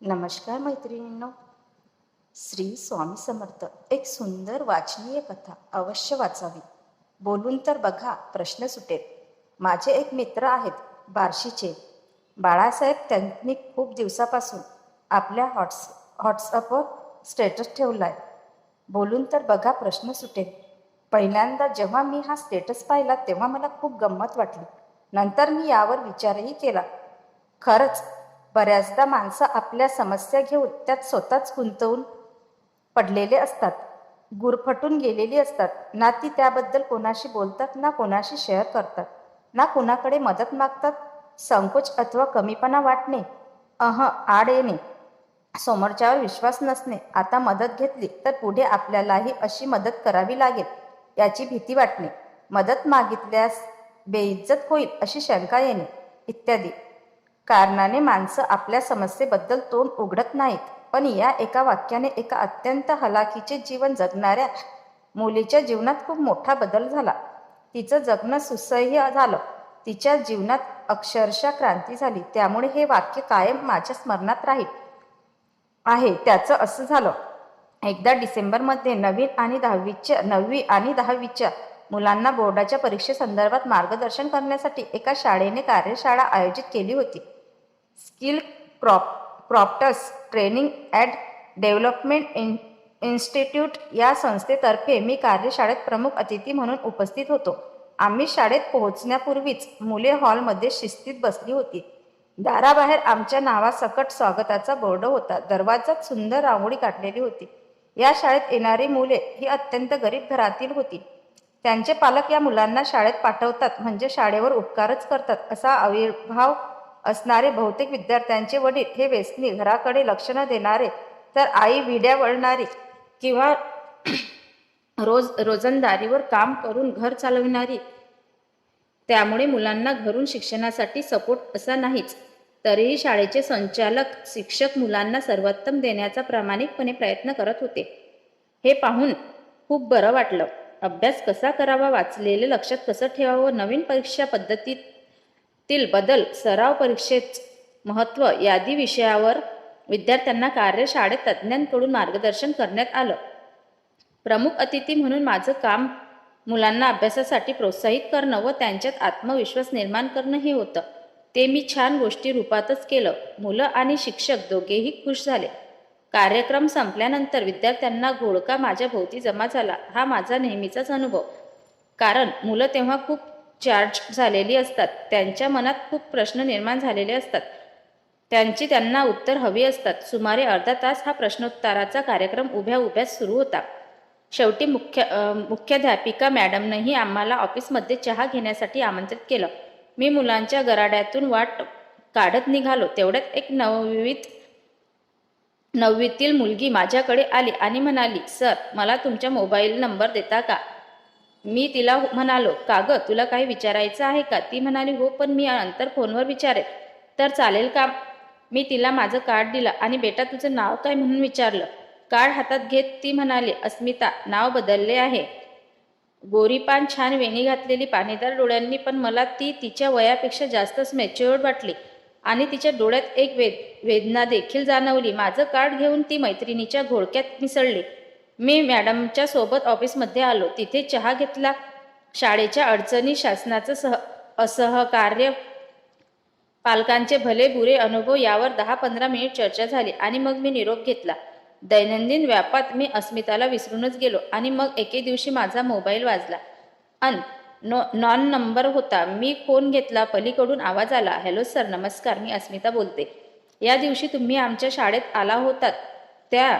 नमस्कार मैत्रिणींनो. श्री स्वामी समर्थ एक सुंदर वाचनीय कथा अवश्य वाचावी. बोलून तर बघा प्रश्न सुटेल. माझे एक मित्र आहेत बार्शीचे. बाळासाहेब त्यांनी खूप दिवसापासून आपल्या हॉट्स व्हॉट्सअपवर स्टेटस ठेवलाय. बोलून तर बघा प्रश्न सुटेल. पहिल्यांदा जेव्हा मी हा स्टेटस पाहिला तेव्हा मला खूप गंमत वाटली. नंतर मी यावर विचारही केला. खरंच बऱ्याचदा माणसं आपल्या समस्या घेऊन त्यात स्वतःच गुंतवून पडलेले असतात. गुरफटून गेलेली असतात. ना ती त्याबद्दल कोणाशी बोलतात ना कोणाशी शेअर करतात. ना कोणाकडे मदत मागतात. संकोच अथवा कमीपणा वाटणे. अह आड येणे. समोरच्यावर विश्वास नसणे. आता मदत घेतली तर पुढे आपल्यालाही अशी मदत करावी लागेल याची भीती वाटणे. मदत मागितल्यास बेइज्जत होईल अशी शंका येणे इत्यादी. कारणाने माणसं आपल्या समस्येबद्दल तोंड उघडत नाहीत. पण या एका वाक्याने एका अत्यंत हलाखीचे जीवन जगणाऱ्या मुलीच्या जीवनात खूप मोठा बदल झाला. तिचं जगणं सुसह्य झालं. तिच्या जीवनात अक्षरशः क्रांती झाली. त्यामुळे हे वाक्य कायम माझ्या स्मरणात राहील. आहे. त्याचं असं झालं. एकदा डिसेंबरमध्ये नवीन आणि दहावीच्या नववी आणि दहावीच्या मुलांना बोर्डाच्या परीक्षेसंदर्भात मार्गदर्शन करण्यासाठी एका शाळेने कार्यशाळा आयोजित केली होती. Skill prop prompts training at development in institute या संस्थेतर्फे मी कार्यशाळेत प्रमुख अतिथी म्हणून उपस्थित होतो. आम्ही शाळेत पोहोचण्यापूर्वीच मुले हॉलमध्ये शिस्तीत बसली होती. दाराबाहेर आमच्या नावासकट स्वागताचा बोर्ड होता. दरवाजात सुंदर रांगोळी काढलेली होती. या शाळेत येणारी मुले ही अत्यंत गरीब घरातील होती. त्यांचे पालक या मुलांना शाळेत पाठवतात म्हणजे शाळेवर उपकारच करतात असा आविर्भाव असणारे बहुतेक विद्यार्थ्यांचे वडील हे वेसनी घराकडे लक्ष न देणारे तर आई विड्या वळणारी किंवा रोज रोजंदारीवर काम करून घर चालविणारी. त्यामुळे मुलांना घरून शिक्षणासाठी सपोर्ट असा नाहीच. तरीही शाळेचे संचालक शिक्षक मुलांना सर्वोत्तम देण्याचा प्रामाणिकपणे प्रयत्न करत होते. हे पाहून खूप बरं वाटलं. अभ्यास कसा करावा वाचलेले लक्षात कसं ठेवावं नवीन परीक्षा पद्धतीत तील बदल सराव परीक्षेच महत्त्व यादी विषयावर विद्यार्थ्यांना कार्यशाळेत तज्ज्ञांकडून मार्गदर्शन करण्यात आलं. प्रमुख अतिथी म्हणून माझं काम मुलांना अभ्यासासाठी प्रोत्साहित करणं व त्यांच्यात आत्मविश्वास निर्माण करणं हे होतं. ते मी छान गोष्टी रूपातच केलं. मुलं आणि शिक्षक दोघेही खुश झाले. कार्यक्रम संपल्यानंतर विद्यार्थ्यांना घोळका माझ्या भोवती जमा झाला. हा माझा नेहमीचाच अनुभव. कारण मुलं तेव्हा खूप चार्ज झालेली असतात. त्यांच्या मनात खूप प्रश्न निर्माण झालेले असतात. त्यांची त्यांना उत्तर हवी असतात. सुमारे अर्धा तास हा प्रश्नोत्तराचा कार्यक्रम उभ्या उभ्याच सुरू होता. शेवटी मुख्य मुख्याध्यापिका मॅडमनंही आम्हाला ऑफिसमध्ये चहा घेण्यासाठी आमंत्रित केलं. मी मुलांच्या गराड्यातून वाट काढत निघालो. तेवढ्यात एक नववीत नववीतील मुलगी माझ्याकडे आली आणि म्हणाली सर मला तुमच्या मोबाईल नंबर देता का? मी तिला म्हणालो का ग तुला काही विचारायचं आहे का? ती म्हणाली हो पण मी नंतर फोनवर विचारेल तर चालेल का? मी तिला माझं कार्ड दिलं आणि बेटा तुझं नाव काय? म्हणून विचारलं. कार्ड हातात घेत ती म्हणाली अस्मिता नाव बदलले आहे. गोरीपान छान वेणी घातलेली पाणीदार डोळ्यांनी पण मला ती तिच्या वयापेक्षा जास्तच मॅच्युअर्ड वाटली आणि तिच्या डोळ्यात एक वेद वेदना देखील जाणवली. माझं कार्ड घेऊन ती मैत्रिणीच्या घोळक्यात मिसळली. मी मॅडमच्या सोबत ऑफिसमध्ये आलो. तिथे चहा घेतला. शाळेच्या अडचणी शासनाचं सह असहकार्य पालकांचे भले बुरे अनुभव यावर दहा पंधरा मिनिट चर्चा झाली आणि मग मी निरोप घेतला. दैनंदिन व्यापात मी अस्मिताला विसरूनच गेलो आणि मग एके दिवशी माझा मोबाईल वाजला. अन नो नॉन नंबर होता. मी फोन घेतला. पलीकडून आवाज आला. हॅलो सर नमस्कार. मी अस्मिता बोलते. या दिवशी तुम्ही आमच्या शाळेत आला होतात. त्या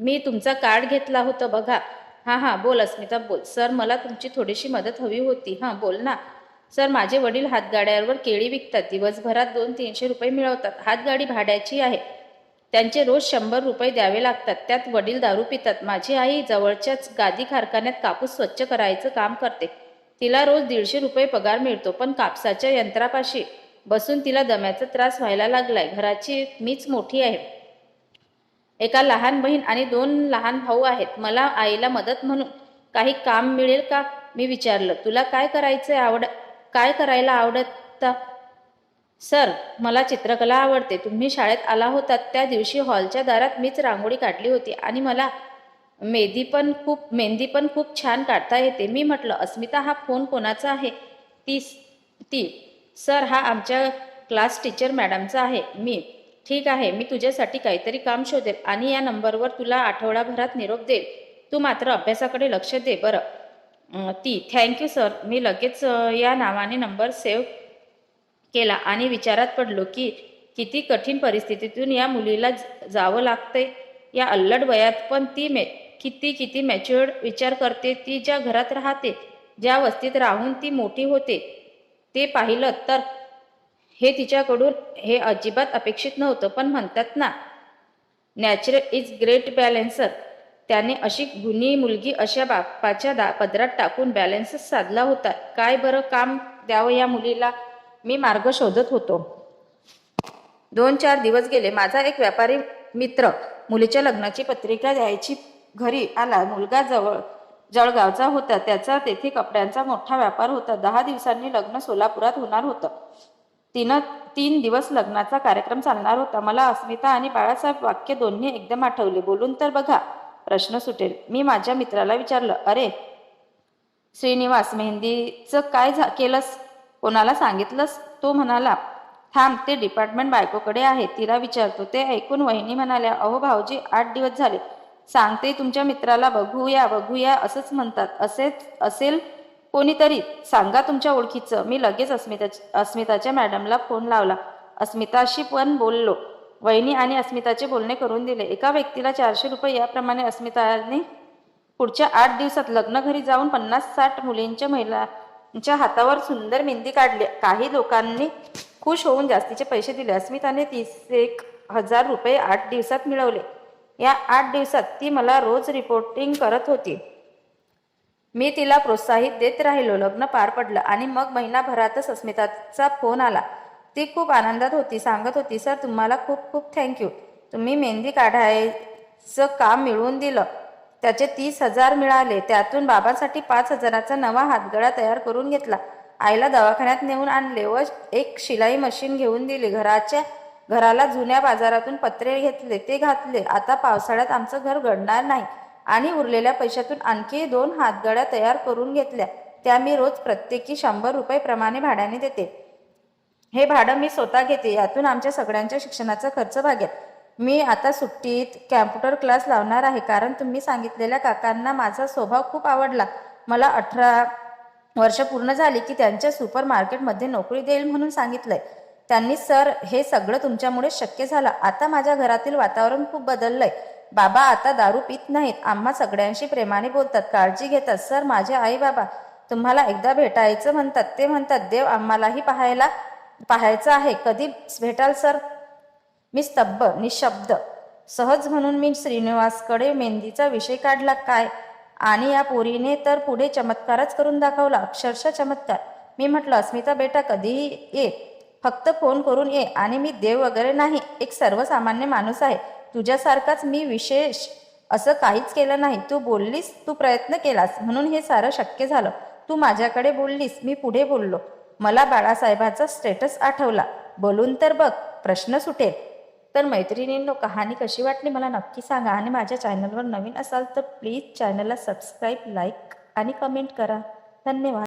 मी तुमचा कार्ड घेतला होता बघा. हां हां बोल अस्मिता बोल. सर मला तुमची थोडीशी मदत हवी होती. हां बोल ना. सर माझे वडील हातगाड्यावर केळी विकतात. दिवसभरात दोन तीनशे रुपये मिळवतात. हातगाडी भाड्याची आहे. त्यांचे रोज शंभर रुपये द्यावे लागतात. त्यात वडील दारू पितात. माझी आई जवळच्याच गादी कारखान्यात कापूस स्वच्छ करायचं काम करते. तिला रोज दीडशे रुपये पगार मिळतो पण कापसाच्या यंत्रापाशी बसून तिला दम्याचा त्रास व्हायला लागलाय. घराची मीच मोठी आहे. एका लहान बहीण आणि दोन लहान भाऊ आहेत. मला आईला मदत म्हणून काही काम मिळेल का? मी विचारलं. तुला काय करायचं आवड काय करायला आवडत? सर मला चित्रकला आवडते. तुम्ही शाळेत आला होतात. त्या दिवशी हॉलच्या दारात मीच रांगोळी काढली होती आणि मला मेहंदी पण खूप मेहंदी पण खूप छान काढता येते. मी म्हटलं अस्मिता हा फोन कोणाचा आहे? ती ती. सर हा आमच्या क्लास टीचर मॅडमचा आहे. मी ठीक आहे मी तुझ्यासाठी काहीतरी काम शोधेल आणि या नंबरवर तुला आठवडाभरात निरोप देईल. तू मात्र अभ्यासाकडे लक्ष दे बरं. ती थँक्यू सर मी लगेच या नावाने नंबर सेव्ह केला आणि विचारात पडलो की किती कठीण परिस्थितीतून या मुलीला जावं लागतंय. या अल्लड वयात पण ती मे किती किती मॅच्युअर्ड विचार करते ती ज्या घरात राहते ज्या वस्तीत राहून ती मोठी होते ते पाहिलं तर हे तिच्याकडून हे अजिबात अपेक्षित नव्हतं पण म्हणतात ना नॅचरल इज ग्रेट बॅलेन्सर त्याने अशी गुणी मुलगी अशा बापाच्या दा पदरात टाकून बॅलन्सच साधला होता. काय बरं काम द्यावं या मुलीला? मी मार्ग शोधत होतो. दोन चार दिवस गेले माझा एक व्यापारी मित्र मुलीच्या लग्नाची पत्रिका द्यायची घरी आला. मुलगा जवळ जळगावचा होता. त्याचा तेथे कपड्यांचा मोठा व्यापार होता. दहा दिवसांनी लग्न सोलापुरात होणार होतं. तिनं तीन दिवस लग्नाचा कार्यक्रम चालणार होता. मला अस्मिता आणि बाळासाहेब वाक्य दोन्ही एकदम आठवले. बोलून तर बघा प्रश्न सुटेल. मी माझ्या मित्राला विचारलं अरे श्रीनिवास मेहंदीचं काय झा केलंस? कोणाला सांगितलंस? तो म्हणाला थांब ते डिपार्टमेंट बायकोकडे आहे. तिला विचारतो. ते ऐकून वहिनी म्हणाल्या अहो भाऊजी आठ दिवस झाले. सांगते तुमच्या मित्राला बघूया बघूया असंच म्हणतात. असेच असेल कोणीतरी सांगा तुमच्या ओळखीचं. मी लगेच अस्मिता अस्मिताच्या मॅडमला फोन लावला. अस्मिताशी पण बोललो. वहिनी आणि अस्मिताचे बोलणे करून दिले. एका व्यक्तीला चारशे रुपये याप्रमाणे अस्मिताने पुढच्या आठ दिवसात लग्न घरी जाऊन पन्नास साठ मुलींच्या महिलांच्या हातावर सुंदर मेहंदी काढली. काही लोकांनी खुश होऊन जास्तीचे पैसे दिले. अस्मिताने तीस एक हजार रुपये आठ दिवसात मिळवले. या आठ दिवसात ती मला रोज रिपोर्टिंग करत होती. मी तिला प्रोत्साहित देत राहिलो. लग्न पार पडलं आणि मग महिनाभरातच अस्मिताचा फोन आला. ती खूप आनंदात होती. सांगत होती सर तुम्हाला खूप खूप थँक्यू तुम्ही मेहंदी काढायचं काम मिळवून दिलं. त्याचे तीस हजार मिळाले. त्यातून बाबांसाठी पाच हजाराचा नवा हातगळा तयार करून घेतला. आईला दवाखान्यात नेऊन आणले व एक शिलाई मशीन घेऊन दिली. घराच्या घराला जुन्या बाजारातून पत्रे घेतले. ते घातले. आता पावसाळ्यात आमचं घर घडणार नाही. आणि उरलेल्या पैशातून आणखी दोन हातगड्या तयार करून घेतल्या. त्या मी रोज प्रत्येकी शंभर रुपये प्रमाणे भाड्याने देते. हे भाडं मी स्वतः घेते यातून आमच्या सगळ्यांच्या शिक्षणाचा खर्च भागेल. मी आता सुट्टीत कॅम्प्युटर क्लास लावणार आहे कारण तुम्ही सांगितलेल्या काकांना माझा स्वभाव खूप आवडला. मला अठरा वर्ष पूर्ण झाली की त्यांच्या सुपर मार्केटमध्ये नोकरी देईल म्हणून सांगितलंय. त्यांनी सर हे सगळं तुमच्यामुळे शक्य झालं. आता माझ्या घरातील वातावरण खूप बदललंय. बाबा आता दारू पित नाहीत. आम्हा सगळ्यांशी प्रेमाने बोलतात. काळजी घेतात. सर माझे आई बाबा तुम्हाला एकदा भेटायचं म्हणतात. ते म्हणतात देव आम्हालाही पाहायला पाहायचं आहे. कधी भेटाल सर? मी स्तब्ध निशब्द. सहज म्हणून मी श्रीनिवासकडे मेहंदीचा विषय काढला. काय? आणि या पोरीने तर पुढे चमत्कारच करून दाखवला. अक्षरशः चमत्कार. मी म्हटलं अस्मिता बेटा कधीही ये. फक्त फोन करून ये. आणि मी देव वगैरे नाही. एक सर्वसामान्य माणूस आहे. तुझ्यासारखाच मी विशेष असं काहीच केलं नाही. तू बोललीस तू प्रयत्न केलास. म्हणून हे सारं शक्य झालं. तू माझ्याकडे बोललीस मी पुढे बोललो. मला बाळासाहेबाचा स्टेटस आठवला. बोलून तर बघ प्रश्न सुटेल. तर मैत्रिणींनो कहाणी कशी वाटली मला नक्की सांगा. आणि माझ्या चॅनलवर नवीन असाल तर प्लीज चॅनलला सबस्क्राईब लाईक आणि कमेंट करा. धन्यवाद.